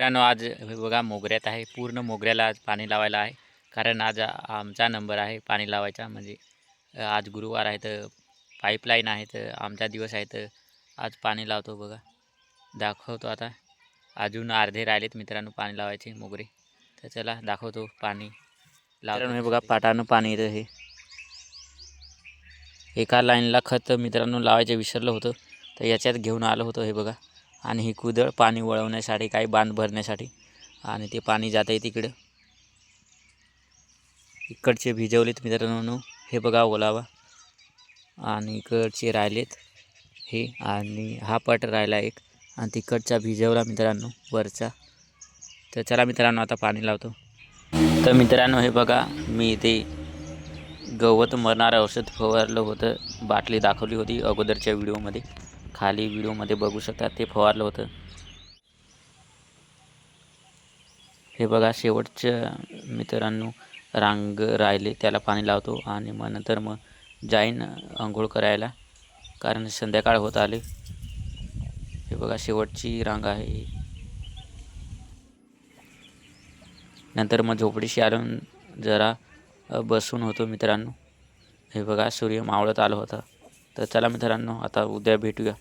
मित्रांनो आज हे बघा मोगऱ्यात आहे. पूर्ण मोगऱ्याला आज पाणी लावायला आहे. कारण आज आमचा नंबर आहे पाणी लावायचा. म्हणजे आज गुरुवार आहे तर पाईपलाईन आहे तर आमचा दिवस आहे तर आज पाणी लावतो बघा. दाखवतो आता. अजून अर्धे राहिलेत मित्रांनो पाणी लावायचे मोगरे. तर चला दाखवतो पाणी लावतो. हे बघा पाटानं पाणी येतं हे. एका लाईनला खत मित्रांनो लावायचं विसरलं होतं. तर याच्यात घेऊन आलं होतं हे बघा. आणि ही कुदळ पाणी वळवण्यासाठी काही बांध भरण्यासाठी. आणि ते पाणी जात आहे तिकडं. इकडचे भिजवलेत मित्रांनो. हे बघा ओलावा. आणि इकडचे राहिलेत हे. आणि हा पट राहिला एक. आणि तिकडचा भिजवला मित्रांनो वरचा. तर चला मित्रांनो आता पाणी लावतो. तर मित्रांनो हे बघा मी ते गवत मरणारं औषध फवारलं होतं. बाटली दाखवली होती अगोदरच्या व्हिडिओमध्ये. खाली व्हिडिओमध्ये बघू शकता ते फवारलं होतं. हे बघा शेवटच्या मित्रांनो रांग राहिले त्याला पाणी लावतो आणि मग नंतर मग जाईन आंघोळ करायला कारण संध्याकाळ होत आले. हे बघा शेवटची रांग आहे. नंतर मग झोपडीशी आलो जरा बसून होतो मित्रांनो. हे बघा सूर्य मावळत आला होता. तर चला मित्रांनो आता उद्या भेटूया.